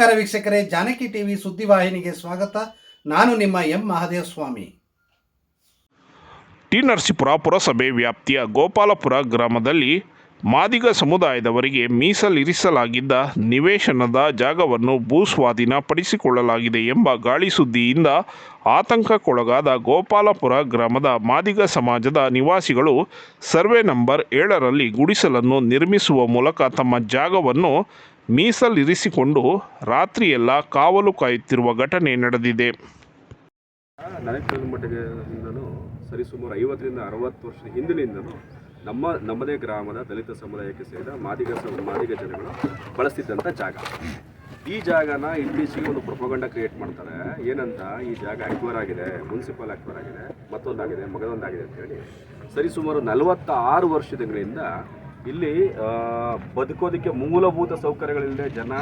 ನಮಸ್ಕಾರ ವೀಕ್ಷಕರೇ, ಜಾನಕಿ ಟಿವಿ ಸುದ್ದಿವಾಹಿನಿಗೆ ಸ್ವಾಗತ. ನಾನು ನಿಮ್ಮ ಎಂ ಮಹಾದೇವ ಸ್ವಾಮಿ ಟಿ ನರಸೀಪುರ ಪುರಸಭೆ ವ್ಯಾಪ್ತಿಯ ಗೋಪಾಲಪುರ ಗ್ರಾಮದಲ್ಲಿ ಮಾದಿಗ ಸಮುದಾಯದವರಿಗೆ ಮೀಸಲಿರಿಸಲಾಗಿದ್ದ ನಿವೇಶನದ ಜಾಗವನ್ನು ಭೂಸ್ವಾಧೀನ ಪಡಿಸಿಕೊಳ್ಳಲಾಗಿದೆ ಎಂಬ ಗಾಳಿ ಸುದ್ದಿಯಿಂದ ಆತಂಕಕ್ಕೊಳಗಾದ ಗೋಪಾಲಪುರ ಗ್ರಾಮದ ಮಾದಿಗ ಸಮಾಜದ ನಿವಾಸಿಗಳು ಸರ್ವೆ ನಂಬರ್ ಏಳರಲ್ಲಿ ಗುಡಿಸಲನ್ನು ನಿರ್ಮಿಸುವ ಮೂಲಕ ತಮ್ಮ ಜಾಗವನ್ನು ಮೀಸಲಿರಿಸಿಕೊಂಡು ರಾತ್ರಿಯೆಲ್ಲ ಕಾವಲು ಕಾಯುತ್ತಿರುವ ಘಟನೆ ನಡೆದಿದೆ. ನನಗೆ ಸರಿಸುಮಾರು ಐವತ್ತರಿಂದ ಅರವತ್ತು ವರ್ಷದ ಹಿಂದಿನಿಂದಲೂ ನಮ್ಮ, ನಮ್ಮದೇ ಗ್ರಾಮದ ದಲಿತ ಸಮುದಾಯಕ್ಕೆ ಸೇರಿದ ಮಾದಿಗ ಮಾದಿಗ ಜನಗಳು ಬಳಸ್ತಿದ್ದಂಥ ಜಾಗ. ಈ ಜಾಗನ ಇತ್ತೀಚೆಗೆ ಒಂದು ಪ್ರಪಗಂಡ ಕ್ರಿಯೇಟ್ ಮಾಡ್ತಾರೆ. ಏನಂತ, ಈ ಜಾಗ ಅಕ್ವರ್ ಆಗಿದೆ, ಮುನ್ಸಿಪಲ್ ಅಕ್ವರ್ ಆಗಿದೆ, ಮತ್ತೊಂದಾಗಿದೆ, ಮಗದೊಂದಾಗಿದೆ ಅಂತೇಳಿ ಸರಿಸುಮಾರು ನಲವತ್ತಾರು ವರ್ಷಗಳಿಂದ ಇಲ್ಲಿ ಬದುಕೋದಕ್ಕೆ ಮೂಲಭೂತ ಸೌಕರ್ಯಗಳಿಲ್ಲದೆ ಜನ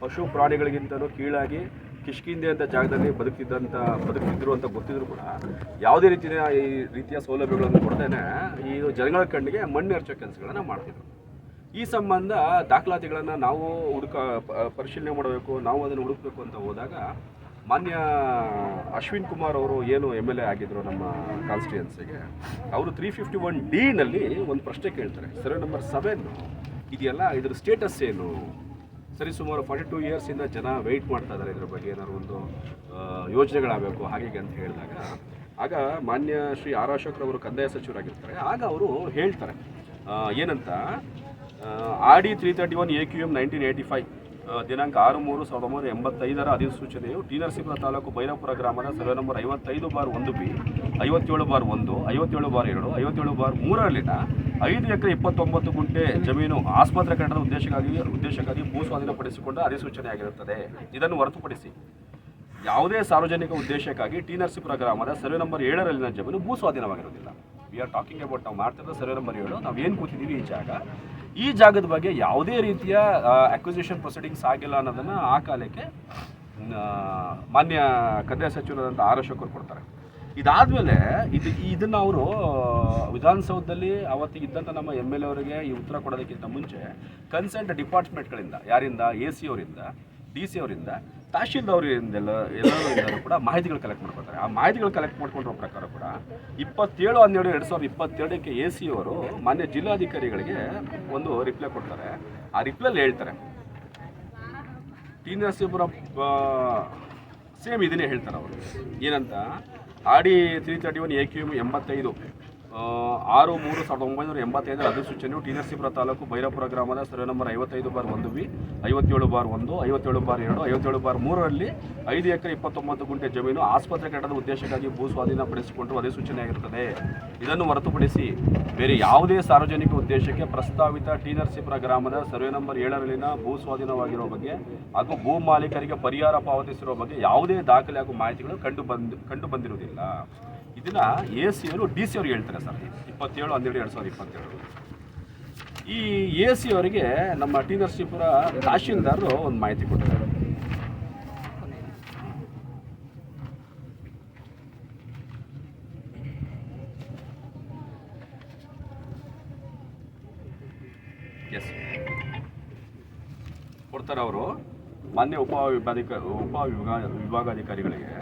ಪಶು ಪ್ರಾಣಿಗಳಿಗಿಂತಲೂ ಕೀಳಾಗಿ ಕಿಷ್ಕಿಂದೆ ಅಂತ ಜಾಗದಲ್ಲಿ ಬದುಕ್ತಿದ್ದಂಥ ಬದುಕ್ತಿದ್ರು ಅಂತ ಗೊತ್ತಿದ್ರು ಕೂಡ ಯಾವುದೇ ರೀತಿಯ ಈ ರೀತಿಯ ಸೌಲಭ್ಯಗಳನ್ನು ಕೊಡ್ತೇನೆ ಈ ಜನಗಳ ಕಣ್ಣಿಗೆ ಮಣ್ಣು ಎರಚೋ ಕೆಲಸಗಳನ್ನು ಮಾಡ್ತಿದ್ರು. ಈ ಸಂಬಂಧ ದಾಖಲಾತಿಗಳನ್ನು ನಾವು ಹುಡುಕ ಪರಿಶೀಲನೆ ಮಾಡಬೇಕು, ನಾವು ಅದನ್ನು ಹುಡುಕಬೇಕು ಅಂತ ಹೋದಾಗ ಮಾನ್ಯ ಅಶ್ವಿನ್ ಕುಮಾರ್ ಅವರು ಏನು ಎಂ ಎಲ್ ಎ ಆಗಿದ್ರು ನಮ್ಮ ಕಾನ್ಸ್ಟಿಟ್ಯೂನ್ಸಿಗೆ ಅವರು ತ್ರೀ ಫಿಫ್ಟಿ ಒನ್ ಡಿನಲ್ಲಿ ಒಂದು ಪ್ರಶ್ನೆ ಕೇಳ್ತಾರೆ. ಸರ್ವೆ ನಂಬರ್ ಸೆವೆನ್ ಇದೆಯಲ್ಲ? ಇದ್ರ ಸ್ಟೇಟಸ್ ಏನು? ಸರಿ, ಸುಮಾರು ಫಾರ್ಟಿ ಟೂ ಇಯರ್ಸಿಂದ ಜನ ವೆಯ್ಟ್ ಮಾಡ್ತಾ ಇದ್ದಾರೆ ಇದ್ರ ಬಗ್ಗೆ ಏನಾದ್ರು ಒಂದು ಯೋಜನೆಗಳಾಗಬೇಕು ಹಾಗೆ ಅಂತ ಹೇಳಿದಾಗ. ಆಗ ಮಾನ್ಯ ಶ್ರೀ ಆರ್ ಅಶೋಕ್ರವರು ಕಂದಾಯ ಸಚಿವರಾಗಿರ್ತಾರೆ. ಆಗ ಅವರು ಹೇಳ್ತಾರೆ ಏನಂತ R D three thirty one A Q M nineteen eighty five ದಿನಾಂಕ ಆರು ಮೂರು ಸಾವಿರದ ಒಂಬೈನೂರ ಎಂಬತ್ತೈದರ ಅಧಿಸೂಚನೆಯು ಟಿ ನರಸೀಪುರ ತಾಲೂಕು ಬೈರಾಪುರ ಗ್ರಾಮದ ಸರ್ವೆ ನಂಬರ್ ಐವತ್ತೈದು ಬಾರ್ ಒಂದು ಬಿ, ಐವತ್ತೇಳು ಬಾರ್ ಒಂದು, ಐವತ್ತೇಳು ಬಾರ್ ಎರಡು, ಐವತ್ತೇಳು ಬಾರ್ ಮೂರರಲ್ಲಿನ ಐದು ಎಕರೆ ಇಪ್ಪತ್ತೊಂಬತ್ತು ಗುಂಟೆ ಜಮೀನು ಆಸ್ಪತ್ರೆ ಕಟ್ಟಡದ ಉದ್ದೇಶಕ್ಕಾಗಿ ಉದ್ದೇಶಕ್ಕಾಗಿ ಭೂ ಸ್ವಾಧೀನಪಡಿಸಿಕೊಂಡ ಅಧಿಸೂಚನೆಯಾಗಿರುತ್ತದೆ. ಇದನ್ನು ಹೊರತುಪಡಿಸಿ ಯಾವುದೇ ಸಾರ್ವಜನಿಕ ಉದ್ದೇಶಕ್ಕಾಗಿ ಟಿ ನರಸೀಪುರ ಗ್ರಾಮದ ಸರ್ವೆ ನಂಬರ್ ಏಳರಲ್ಲಿನ ಜಮೀನು ಭೂ ಸ್ವಾಧೀನವಾಗಿರುವುದಿಲ್ಲ ವಿ ಆರ್ ಟಾಕಿಂಗ್ ಅಬೌಟ್ ನಾವು ಮಾಡ್ತಿದ್ದ ಸರ್ವೆ ನಂಬರ್ ಏಳು. ನಾವು ಏನು ಕೂತಿದ್ದೀವಿ ಈ ಜಾಗ? ಈ ಜಾಗದ ಬಗ್ಗೆ ಯಾವುದೇ ರೀತಿಯ ಅಕ್ವಿಸಿಷನ್ ಪ್ರೊಸೀಡಿಂಗ್ಸ್ ಆಗಿಲ್ಲ ಅನ್ನೋದನ್ನು ಆ ಕಾಲಕ್ಕೆ ಮಾನ್ಯ ಕಂದಾಯ ಸಚಿವರಾದಂಥ ಆರ್ ಅಶೋಕರು ಕೊಡ್ತಾರೆ. ಇದಾದಮೇಲೆ ಇದು, ಇದನ್ನು ಅವರು, ವಿಧಾನಸೌಧದಲ್ಲಿ ಅವತ್ತಿಗೆ ಇದ್ದಂಥ ನಮ್ಮ ಎಂ ಎಲ್ ಎ ಅವರಿಗೆ ಈ ಉತ್ತರ ಕೊಡೋದಕ್ಕಿಂತ ಮುಂಚೆ ಕನ್ಸೆಂಟ್ ಡಿಪಾರ್ಟ್ಮೆಂಟ್ಗಳಿಂದ ಯಾರಿಂದ? ಎ ಸಿ ಅವರಿಂದ ಡಿ ಸಿ ಅವರಿಂದ ತಹಶೀಲ್ದವರಿಂದೆಲ್ಲ ಎಲ್ಲರೂ ಕೂಡ, ಮಾಹಿತಿಗಳು ಕಲೆಕ್ಟ್ ಮಾಡ್ಕೊತಾರೆ ಆ ಮಾಹಿತಿಗಳು ಕಲೆಕ್ಟ್ ಮಾಡ್ಕೊಂಡಿರೋ ಪ್ರಕಾರ ಕೂಡ, ಇಪ್ಪತ್ತೇಳು, ಹನ್ನೆರಡು, ಎರಡು ಸಾವಿರದ ಇಪ್ಪತ್ತೆರಡಕ್ಕೆ ಎ ಸಿ ಅವರು ಮಾನ್ಯ ಜಿಲ್ಲಾಧಿಕಾರಿಗಳಿಗೆ ಒಂದು ರಿಪ್ಲೈ ಕೊಡ್ತಾರೆ. ಆ ರಿಪ್ಲೈಲಿ ಹೇಳ್ತಾರೆ. ಟಿ ನರಸಿಂಹರ ಸೇಮ್ ಇದನ್ನೇ ಹೇಳ್ತಾರೆ ಅವರು. ಏನಂತ? R D three thirty one A Q ಎಂಬತ್ತೈದು. ಆರು ಮೂರು ಸಾವಿರದ ಒಂಬೈನೂರ ಎಂಬತ್ತೈದರ ಅಧಿಸೂಚನೆಯು ಟಿ ನರಸೀಪುರ ತಾಲೂಕು ಭೈರಪುರ ಗ್ರಾಮದ ಸರ್ವೆ ನಂಬರ್ ಐವತ್ತೈದು ಬಾರ್ ಒಂದು ವಿ, ಐವತ್ತೇಳು ಬಾರ್ ಒಂದು, ಐವತ್ತೇಳು ಬಾರ್ ಎರಡು, ಐವತ್ತೇಳು ಬಾರ್ ಮೂರರಲ್ಲಿ ಐದು ಎಕರೆ ಇಪ್ಪತ್ತೊಂಬತ್ತು ಗುಂಟೆ ಜಮೀನು ಆಸ್ಪತ್ರೆ ಕಟ್ಟದ ಉದ್ದೇಶಕ್ಕಾಗಿ ಭೂ ಸ್ವಾಧೀನಪಡಿಸಿಕೊಂಡು ಅಧಿಸೂಚನೆ ಆಗಿರುತ್ತದೆ ಇದನ್ನು ಹೊರತುಪಡಿಸಿ ಬೇರೆ ಯಾವುದೇ ಸಾರ್ವಜನಿಕ ಉದ್ದೇಶಕ್ಕೆ ಪ್ರಸ್ತಾವಿತ ಟಿ ನರಸೀಪುರ ಗ್ರಾಮದ ಸರ್ವೆ ನಂಬರ್ ಏಳರಲ್ಲಿನ ಭೂ ಸ್ವಾಧೀನವಾಗಿರುವ ಬಗ್ಗೆ ಹಾಗೂ ಭೂ ಮಾಲೀಕರಿಗೆ ಪರಿಹಾರ ಪಾವತಿಸಿರುವ ಬಗ್ಗೆ ಯಾವುದೇ ದಾಖಲೆ ಹಾಗೂ ಮಾಹಿತಿಗಳು ಕಂಡು ಬಂದು, ಕಂಡು ಬಂದಿರುವುದಿಲ್ಲ. ಇದನ್ನ ಎ ಸಿ ಅವರು ಡಿ ಸಿ ಅವ್ರಿಗೆ ಹೇಳ್ತಾರೆ ಸರ್. ಇಪ್ಪತ್ತೇಳು, ಹನ್ನೆರಡು, ಎರಡು ಸಾವಿರದ ಇಪ್ಪತ್ತೇಳು. ಈ ಎ ಸಿ ಅವರಿಗೆ ನಮ್ಮ ಟಿ ನರಸೀಪುರ ತಹಶೀಲ್ದಾರರು ಒಂದು ಮಾಹಿತಿ ಕೊಟ್ಟಿದ್ದಾರೆ. ಎಸ್ ಕೊಡ್ತಾರೆ ಅವರು. ಮಾನ್ಯ ಉಪ ವಿಭಾಧಿಕ ಉಪ ವಿಭಾಗ ವಿಭಾಗಾಧಿಕಾರಿಗಳಿಗೆ.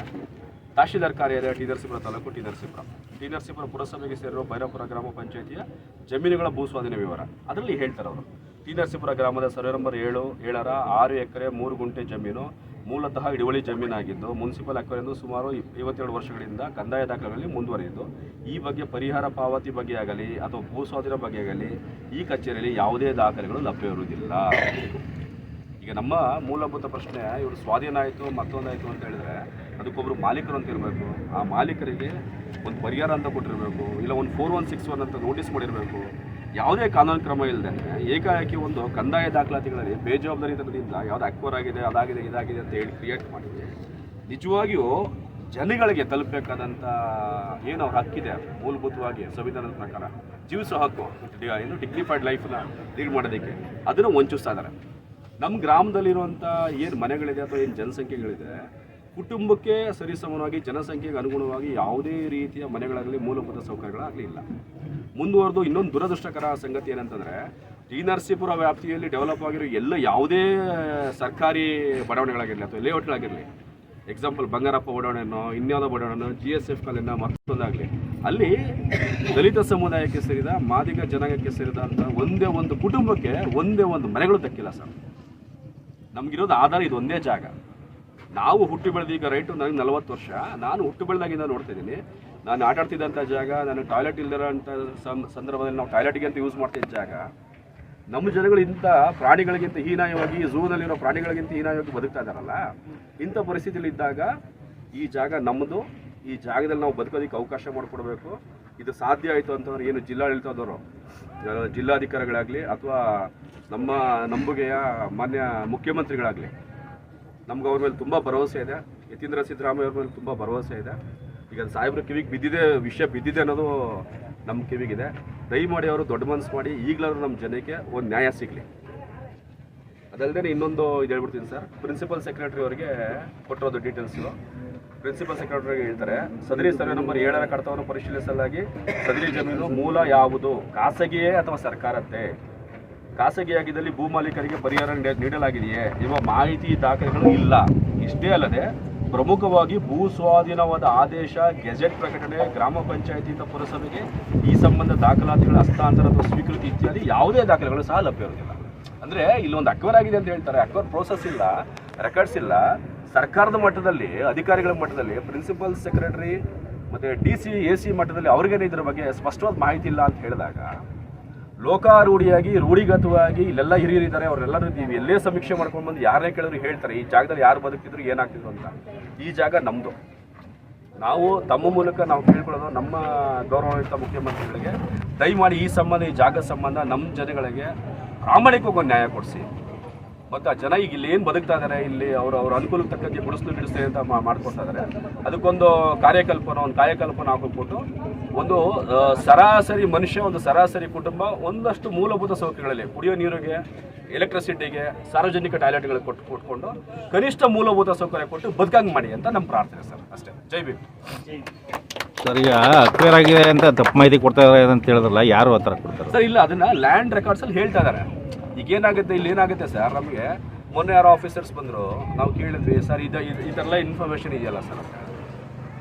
ತಹಶೀಲ್ದಾರ್ ಕಾರ್ಯಾಲಯ, T Narasipura taluk, T Narasipura. T Narasipura ಪುರಸಭೆಗೆ ಸೇರಿರುವ ಭೈರಪುರ ಗ್ರಾಮ ಪಂಚಾಯಿತಿಯ ಜಮೀನುಗಳ ಭೂ ಸ್ವಾಧೀನ ವಿವರ. ಅದರಲ್ಲಿ ಹೇಳ್ತಾರೆ ಅವರು. ಟಿ ನರಸೀಪುರ ಗ್ರಾಮದ ಸರ್ವೆ ನಂಬರ್ ಏಳು, ಏಳರ ಆರು ಎಕರೆ ಮೂರು ಗುಂಟೆ ಜಮೀನು, ಮೂಲತಃ ಹಿಡುವಳಿ ಜಮೀನಾಗಿದ್ದು, ಮುನ್ಸಿಪಲ್ ಅಕ್ವರಿಂದು ಸುಮಾರು ಐವತ್ತೇಳು ವರ್ಷಗಳಿಂದ ಕಂದಾಯ ದಾಖಲೆಗಳಲ್ಲಿ ಮುಂದುವರೆಯಿತು ಈ ಬಗ್ಗೆ ಪರಿಹಾರ ಪಾವತಿ ಬಗ್ಗೆ ಆಗಲಿ ಅಥವಾ ಭೂ ಸ್ವಾಧೀನ ಬಗ್ಗೆ ಆಗಲಿ ಈ ಕಚೇರಿಯಲ್ಲಿ ಯಾವುದೇ ದಾಖಲೆಗಳು ಲಭ್ಯವಿರುವುದಿಲ್ಲ. ಈಗ ನಮ್ಮ ಮೂಲಭೂತ ಪ್ರಶ್ನೆ, ಇವರು ಸ್ವಾಧೀನ ಆಯಿತು, ಮತ್ತೊಂದಾಯಿತು ಅಂತ ಹೇಳಿದ್ರೆ ಅದಕ್ಕೊಬ್ಬರು ಮಾಲೀಕರು ಅಂತ ಇರಬೇಕು. ಆ ಮಾಲೀಕರಿಗೆ ಒಂದು ಪರಿಹಾರ ಅಂತ ಕೊಟ್ಟಿರಬೇಕು, ಇಲ್ಲ ಒಂದು ಫೋರ್ ಒನ್ ಸಿಕ್ಸ್ ಒನ್ ಅಂತ ನೋಟಿಸ್ ಮಾಡಿರಬೇಕು. ಯಾವುದೇ ಕಾನೂನು ಕ್ರಮ ಇಲ್ಲದೆ ಏಕಾಏಕಿ ಒಂದು ಕಂದಾಯ ದಾಖಲಾತಿಗಳಲ್ಲಿ ಬೇಜವಾಬ್ದಾರಿತನದಿಂದ ಯಾವ್ದು ಅಕ್ವರ್ ಆಗಿದೆ, ಅದಾಗಿದೆ, ಇದಾಗಿದೆ ಅಂತ ಹೇಳಿ ಕ್ರಿಯೇಟ್ ಮಾಡಿದೆ ನಿಜವಾಗಿಯೂ ಜನಗಳಿಗೆ ತಲುಪಬೇಕಾದಂಥ ಏನು ಅವ್ರ ಹಕ್ಕಿದೆ ಮೂಲಭೂತವಾಗಿ ಸಂವಿಧಾನದ ಪ್ರಕಾರ. ಜೀವಿಸೋ ಹಕ್ಕು. ಏನು ಡಿಗ್ನಿಫೈಡ್ ಲೈಫ್ನ ಲೀಡ್ ಮಾಡೋದಕ್ಕೆ ಅದನ್ನು ವಂಚಿಸ್ತಾ ಇದ್ದಾರೆ. ನಮ್ಮ ಗ್ರಾಮದಲ್ಲಿರುವಂಥ ಏನು ಮನೆಗಳಿದೆ ಅಥವಾ ಏನು ಜನಸಂಖ್ಯೆಗಳಿದೆ ಕುಟುಂಬಕ್ಕೆ ಸರಿಸಮಾನವಾಗಿ, ಜನಸಂಖ್ಯೆಗೆ ಅನುಗುಣವಾಗಿ ಯಾವುದೇ ರೀತಿಯ ಮನೆಗಳಾಗಲಿ ಮೂಲಭೂತ ಸೌಕರ್ಯಗಳಾಗಲಿ ಇಲ್ಲ. ಮುಂದುವರೆದು ಇನ್ನೊಂದು ದುರದೃಷ್ಟಕರ ಸಂಗತಿ ಏನಂತಂದರೆ ಟಿ ನರಸೀಪುರ ವ್ಯಾಪ್ತಿಯಲ್ಲಿ ಡೆವಲಪ್ ಆಗಿರೋ ಎಲ್ಲ ಯಾವುದೇ ಸರ್ಕಾರಿ ಬಡಾವಣೆಗಳಾಗಿರಲಿ ಅಥವಾ ಲೇಔಟ್ಗಳಾಗಿರಲಿ ಎಕ್ಸಾಂಪಲ್ ಬಂಗಾರಪ್ಪ ಬಡಾವಣೆನೋ, ಇನ್ಯಾವುದೋ ಬಡಾವಣೆನೋ ಜಿ ಎಸ್ ಎಫ್ ಕಾಲಿನ ಮತ್ತೊಂದಾಗಲಿ, ಅಲ್ಲಿ ದಲಿತ ಸಮುದಾಯಕ್ಕೆ ಸೇರಿದ, ಮಾದಿಗ ಜನಾಂಗಕ್ಕೆ ಸೇರಿದಂಥ ಒಂದೇ ಒಂದು ಕುಟುಂಬಕ್ಕೆ ಒಂದೇ ಒಂದು ಮನೆಗಳು ದಕ್ಕಿಲ್ಲ ಸರ್. ನಮಗಿರೋದು ಆಧಾರ ಇದು ಒಂದೇ ಜಾಗ. ನಾವು ಹುಟ್ಟಿ ಬೆಳೆದ ಈಗ ರೈಟು ನನಗೆ ನಲವತ್ತು ವರ್ಷ. ನಾನು ಹುಟ್ಟು ಬೆಳೆದಾಗಿಂದ ನೋಡ್ತಾ ಇದ್ದೀನಿ. ನಾನು ಆಟಾಡ್ತಿದ್ದಂಥ ಜಾಗ, ನಾನು ಟಾಯ್ಲೆಟ್ ಇಲ್ಲದಿರೋಂಥ ಸಂದರ್ಭದಲ್ಲಿ ನಾವು ಟಾಯ್ಲೆಟ್ಗೆ ಅಂತ ಯೂಸ್ ಮಾಡ್ತಿದ್ದ ಜಾಗ. ನಮ್ಮ ಜನಗಳು ಇಂಥ ಪ್ರಾಣಿಗಳಿಗಿಂತ ಹೀನಾಯವಾಗಿ ಝೂನಲ್ಲಿರೋ ಪ್ರಾಣಿಗಳಿಗಿಂತ ಹೀನಾಯವಾಗಿ ಬದುಕ್ತಾ ಇದ್ದಾರಲ್ಲ? ಇಂಥ ಪರಿಸ್ಥಿತಿಯಲ್ಲಿ ಇದ್ದಾಗ ಈ ಜಾಗ ನಮ್ಮದು. ಈ ಜಾಗದಲ್ಲಿ ನಾವು ಬದುಕೋದಕ್ಕೆ ಅವಕಾಶ ಮಾಡಿಕೊಡ್ಬೇಕು. ಇದು ಸಾಧ್ಯ ಆಯಿತು ಅಂತಂದ್ರೆ ಏನು ಜಿಲ್ಲಾಡಳಿತದವರು ಜಿಲ್ಲಾಧಿಕಾರಿಗಳಾಗಲಿ ಅಥವಾ ನಮ್ಮ ನಂಬುಗೆಯ ಮಾನ್ಯ ಮುಖ್ಯಮಂತ್ರಿಗಳಾಗಲಿ ನಮ್ಗೆ ಅವ್ರ ಮೇಲೆ ತುಂಬ ಭರವಸೆ ಇದೆ. ಯತೀಂದ್ರ ಸಿದ್ದರಾಮಯ್ಯ ಅವ್ರ ಮೇಲೆ ತುಂಬ ಭರವಸೆ ಇದೆ. ಈಗ ಸಾಹೇಬ್ರ ಕಿವಿಗೆ ಬಿದ್ದಿದೆ, ವಿಷಯ ಬಿದ್ದಿದೆ ಅನ್ನೋದು ನಮ್ಮ ಕಿವಿಗಿದೆ. ದಯಮಾಡಿ ಅವರು ದೊಡ್ಡ ಮನಸ್ಸು ಮಾಡಿ, ಈಗಲಾದ್ರೂ ನಮ್ಮ ಜನಕ್ಕೆ ಒಂದು ನ್ಯಾಯ ಸಿಗಲಿ. ಅದಲ್ಲದೆ ಇನ್ನೊಂದು ಇದು ಹೇಳ್ಬಿಡ್ತೀನಿ ಸರ್. ಪ್ರಿನ್ಸಿಪಲ್ ಸೆಕ್ರೆಟರಿ ಅವರಿಗೆ ಕೊಟ್ಟಿರೋದು ಡೀಟೇಲ್ಸು ಪ್ರಿನ್ಸಿಪಲ್ ಸೆಕ್ರೆಟರಿ ಹೇಳ್ತಾರೆ, ಸದರಿ ಸರ್ವೆ ನಂಬರ್ ಏಳರ ಕಡತವನ್ನು ಪರಿಶೀಲಿಸಲಾಗಿ ಸದರಿ ಜಮೀನು ಮೂಲ ಯಾವುದು? ಖಾಸಗಿಯೇ ಅಥವಾ ಸರ್ಕಾರದ್ದೇ? ಖಾಸಗಿಯಾಗಿದ್ದಲ್ಲಿ ಭೂ ಮಾಲೀಕರಿಗೆ ಪರಿಹಾರ ನೀಡಲಾಗಿದೆಯೇ ಎಂಬ ಮಾಹಿತಿ ದಾಖಲೆಗಳು ಇಲ್ಲ. ಇಷ್ಟೇ ಅಲ್ಲದೆ, ಪ್ರಮುಖವಾಗಿ ಭೂ ಸ್ವಾಧೀನವಾದ ಆದೇಶ, ಗೆಜೆಟ್ ಪ್ರಕಟಣೆ, ಗ್ರಾಮ ಪಂಚಾಯತಿಯಿಂದ ಪುರಸಭೆಗೆ ಈ ಸಂಬಂಧ ದಾಖಲಾತಿಗಳ ಹಸ್ತಾಂತರ ಅಥವಾ ಸ್ವೀಕೃತಿ ಇತ್ಯಾದಿ ಯಾವುದೇ ದಾಖಲೆಗಳು ಸಹ ಲಭ್ಯವಿರುವುದಿಲ್ಲ. ಅಂದರೆ ಇಲ್ಲೊಂದು ಅಕ್ವರ್ ಆಗಿದೆ ಅಂತ ಹೇಳ್ತಾರೆ. ಅಕ್ವರ್ ಪ್ರೋಸೆಸ್ ಇಲ್ಲ ರೆಕಾರ್ಡ್ಸ್ ಇಲ್ಲ. ಸರ್ಕಾರದ ಮಟ್ಟದಲ್ಲಿ, ಅಧಿಕಾರಿಗಳ ಮಟ್ಟದಲ್ಲಿ ಪ್ರಿನ್ಸಿಪಲ್ ಸೆಕ್ರೆಟರಿ ಮತ್ತು ಡಿ ಸಿ ಎ ಸಿ ಮಟ್ಟದಲ್ಲಿ ಅವ್ರಿಗೇನೆ ಇದ್ರ ಬಗ್ಗೆ ಸ್ಪಷ್ಟವಾದ ಮಾಹಿತಿ ಇಲ್ಲ ಅಂತ ಹೇಳಿದಾಗ ಲೋಕಾರೂಢಿಯಾಗಿ, ರೂಢಿಗತವಾಗಿ ಇಲ್ಲೆಲ್ಲ ಹಿರಿಯರಿದ್ದಾರೆ ಅವರೆಲ್ಲರೂ ನೀವು ಎಲ್ಲೇ ಸಮೀಕ್ಷೆ ಮಾಡ್ಕೊಂಡು ಬಂದು ಯಾರೇ ಕೇಳಿದ್ರು ಹೇಳ್ತಾರೆ, ಈ ಜಾಗದಲ್ಲಿ ಯಾರು ಬದುಕಿದ್ರು ಏನಾಗ್ತಿದ್ರು ಅಂತ. ಈ ಜಾಗ ನಮ್ಮದು ನಾವು ತಮ್ಮ ಮೂಲಕ ನಾವು ಕೇಳ್ಕೊಳ್ಳೋದು ನಮ್ಮ ಗೌರವಾನ್ವಿತ ಮುಖ್ಯಮಂತ್ರಿಗಳಿಗೆ, ದಯಮಾಡಿ ಈ ಸಂಬಂಧ, ಈ ಜಾಗ ಸಂಬಂಧ ನಮ್ಮ ಜನಗಳಿಗೆ ಪ್ರಾಮಾಣಿಕವಾಗಿ ನ್ಯಾಯ ಕೊಡಿಸಿ. ಮತ್ತು ಆ ಜನ ಈಗ ಇಲ್ಲಿ ಏನು ಬದುಕ್ತಾ ಇದ್ದಾರೆ ಇಲ್ಲಿ ಅವರು ಅವ್ರ ಅನುಕೂಲಕ್ಕೆ ತಕ್ಕಂತೆ ಗುಡಿಸ್ಲು ಗಿಡಿಸ್ಲಿ ಅಂತ ಮಾಡ್ಕೊಳ್ತಾ ಮಾಡ್ಕೊಡ್ತಾ ಇದ್ದಾರೆ ಅದಕ್ಕೊಂದು ಕಾರ್ಯಕಲ್ಪನ ಒಂದು ಕಾರ್ಯಕಲ್ಪನ ಹಾಕಿಬಿಟ್ಟು ಒಂದು ಸರಾಸರಿ ಮನುಷ್ಯ ಒಂದು ಸರಾಸರಿ ಕುಟುಂಬ ಒಂದಷ್ಟು ಮೂಲಭೂತ ಸೌಕರ್ಯಗಳಲ್ಲಿ ಕುಡಿಯೋ ನೀರಿಗೆ ಎಲೆಕ್ಟ್ರಿಸಿಟಿಗೆ ಸಾರ್ವಜನಿಕ ಟಾಯ್ಲೆಟ್ಗಳಿಗೆ ಕೊಟ್ಟು ಕೊಟ್ಕೊಂಡು ಕನಿಷ್ಠ ಮೂಲಭೂತ ಸೌಕರ್ಯ ಕೊಟ್ಟು ಬದುಕಂಗೆ ಮಾಡಿ ಅಂತ ನಮ್ಮ ಪ್ರಾರ್ಥನೆ ಸರ್ ಅಷ್ಟೇ. ಜೈ ಬಿ ಸರ್ ಈಗ ಅಕ್ವೇರ್ ಆಗಿದೆ ಅಂತ ತಪ್ಪು ಮಾಹಿತಿ ಕೊಡ್ತಾ ಇದ್ದಾರೆ ಅಂತ ಹೇಳಿದ್ರಲ್ಲ ಯಾರು ಆ ಥರ ಕೊಡ್ತಾರೆ? ಸರ್ ಇಲ್ಲ ಅದನ್ನ ಲ್ಯಾಂಡ್ ರೆಕಾರ್ಡ್ಸ್ ಅಲ್ಲಿ ಹೇಳ್ತಾ ಇದ್ದಾರೆ ಈಗ ಏನಾಗುತ್ತೆ ಇಲ್ಲಿ ಏನಾಗುತ್ತೆ ಸರ್ ನಮಗೆ? ಮೊನ್ನೆ ಯಾರೋ ಆಫೀಸರ್ಸ್ ಬಂದರು, ನಾವು ಕೇಳಿದ್ವಿ, ಸರ್, ಇದು ಇದು- ಈ ಇನ್ಫಾರ್ಮೇಷನ್ ಇದೆಯಲ್ಲ ಸರ್?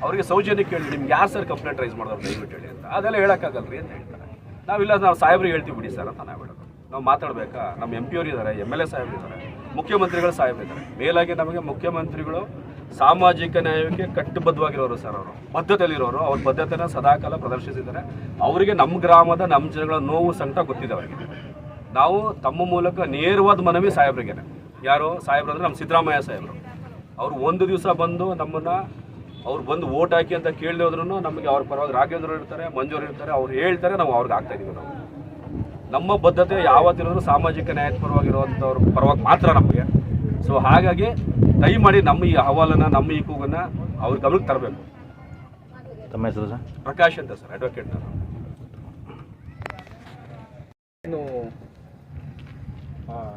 ಅವರಿಗೆ ಸೌಜನ್ಯ ಕೇಳಿ ನಿಮ್ಗೆ ಯಾರು ಸರ್ ಕಂಪ್ಲೇಂಟ್ ರೈಸ್ ಮಾಡೋರು ದಯವಿಟ್ಟು ಹೇಳಿ ಅಂತ. ಅದೆಲ್ಲ ಹೇಳೋಕ್ಕಾಗಲ್ರಿ ಅಂತ ಹೇಳ್ತಾರೆ. ನಾವಿಲ್ಲ, ನಾವು ಸಾಹೇಬ್ರಿಗೆ ಹೇಳ್ತೀವಿ ಬಿಡಿ ಸರ್ ಅಂತ ನಾವು ಹೇಳೋದು. ನಾವು ಮಾತಾಡಬೇಕಾ? ನಮ್ಮ ಎಂ ಪಿ ಅವ್ರು ಇದ್ದಾರೆ ಎಂ ಎಲ್ ಎ ಸಾಹೇಬ್ರು ಇದ್ದಾರೆ ಮುಖ್ಯಮಂತ್ರಿಗಳು ಸಾಹೇಬ್ರು ಇದ್ದಾರೆ ಮೇಲಾಗಿ ನಮಗೆ ಮುಖ್ಯಮಂತ್ರಿಗಳು ಸಾಮಾಜಿಕ ನ್ಯಾಯಕ್ಕೆ ಕಟ್ಟುಬದ್ಧವಾಗಿರೋರು ಸರ್ ಅವರು. ಬದ್ಧತೆಯಲ್ಲಿರೋರು, ಅವ್ರ ಬದ್ಧತೆನ ಸದಾಕಾಲ ಪ್ರದರ್ಶಿಸಿದ್ದಾರೆ. ಅವರಿಗೆ ನಮ್ಮ ಗ್ರಾಮದ ನಮ್ಮ ಜನಗಳ ನೋವು ಸಂಕಟ ಗೊತ್ತಿದೆ ಅವರಿಗೆ. ನಾವು ತಮ್ಮ ಮೂಲಕ ನೇರವಾದ ಮನವಿ ಸಾಹೇಬ್ರಿಗೆ ಯಾರು? ಸಾಹೇಬ್ರು ಅಂದರೆ ನಮ್ಮ ಸಿದ್ದರಾಮಯ್ಯ ಸಾಹೇಬರು. ಅವರು ಒಂದು ದಿವಸ ಬಂದು ನಮ್ಮನ್ನು ಅವ್ರು ಬಂದು ಓಟ್ ಹಾಕಿ ಅಂತ ಕೇಳಿದೆ ಹೋದ್ರೂ ನಮಗೆ ಅವ್ರ ಪರವಾಗಿ ರಾಘವೇಂದ್ರ ಇರ್ತಾರೆ ಮಂಜೂರು ಇರ್ತಾರೆ ಅವ್ರು ಹೇಳ್ತಾರೆ ನಾವು ಅವ್ರಿಗೆ ಆಗ್ತಾ ಇದೀವಿ ನಾವು. ನಮ್ಮ ಬದ್ಧತೆ ಯಾವತ್ತಿರೋದು ಸಾಮಾಜಿಕ ನ್ಯಾಯದ ಪರವಾಗಿರುವಂಥವ್ರ ಪರವಾಗಿ ಮಾತ್ರ ನಮಗೆ. ಸೊ ಹಾಗಾಗಿ ದಯಮಾಡಿ ನಮ್ಮ ಈ ಅಹವಾಲನ್ನು ನಮ್ಮ ಈ ಕೂಗನ್ನು ಅವ್ರಿಗೆ ಗಮನಕ್ಕೆ ತರಬೇಕು. ತಮ್ಮ ಹೆಸರು ಸರ್? ಪ್ರಕಾಶ್ ಅಂತ ಸರ್ ಅಡ್ವೊಕೇಟ್ ನಾನು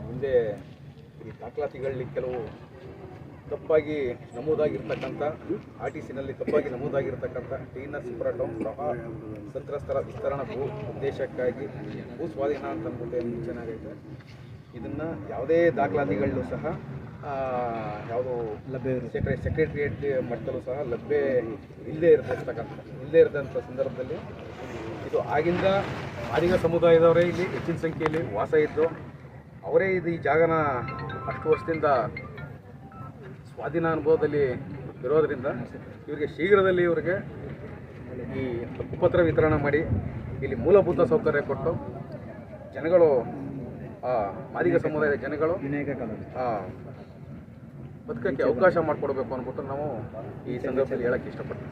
ಹಿಂದೆ ಈ ದಾಖಲಾತಿಗಳಲ್ಲಿ ಕೆಲವು ತಪ್ಪಾಗಿ ನಮೂದಾಗಿರ್ತಕ್ಕಂಥ ಆರ್ ಟಿ ಸಿನಲ್ಲಿ ತಪ್ಪಾಗಿ ನಮೂದಾಗಿರ್ತಕ್ಕಂಥ ಟಿ ಟೌನ್ ಪ್ರವಾಹ ಸಂತ್ರಸ್ತರ ವಿಸ್ತರಣಾ ಭೂ ಉದ್ದೇಶಕ್ಕಾಗಿ ಭೂ ಸ್ವಾಧೀನ ಅಂತ ಅಂದ್ಬಿಟ್ಟು ಏನು ಚೆನ್ನಾಗೈತೆ. ಇದನ್ನು ಯಾವುದೇ ದಾಖಲಾತಿಗಳಲ್ಲೂ ಸಹ ಯಾವುದು ಲಭ್ಯ ಸೆಕ್ರೆ ಸೆಕ್ರೆಟ್ರಿಯೇಟ್ ಮಟ್ಟದಲ್ಲೂ ಸಹ ಲಭ್ಯ ಇಲ್ಲದೇ ಇರತಕ್ಕಂಥ ಇಲ್ಲದೇ ಇರದಂಥ ಸಂದರ್ಭದಲ್ಲಿ ಇದು ಆಗಿಂದ ಆದಿಗ ಸಮುದಾಯದವರೇ ಇಲ್ಲಿ ಹೆಚ್ಚಿನ ಸಂಖ್ಯೆಯಲ್ಲಿ ವಾಸ ಇದ್ದು ಅವರೇ ಇದು ಈ ಜಾಗನ ಅಷ್ಟು ವರ್ಷದಿಂದ ಸ್ವಾಧೀನ ಅನುಭವದಲ್ಲಿ ಇರೋದರಿಂದ ಇವರಿಗೆ ಶೀಘ್ರದಲ್ಲಿ ಇವರಿಗೆ ಈ ಹಕ್ಕುಪತ್ರ ವಿತರಣೆ ಮಾಡಿ ಇಲ್ಲಿ ಮೂಲಭೂತ ಸೌಕರ್ಯ ಕೊಟ್ಟು ಜನಗಳು ಮಾದಿಗ ಸಮುದಾಯದ ಜನಗಳು ಬದುಕಕ್ಕೆ ಅವಕಾಶ ಮಾಡಿಕೊಡ್ಬೇಕು ಅಂದ್ಬಿಟ್ಟು ನಾವು ಈ ಸಂದರ್ಭದಲ್ಲಿ ಹೇಳಕ್ಕೆ ಇಷ್ಟಪಡ್ತೀವಿ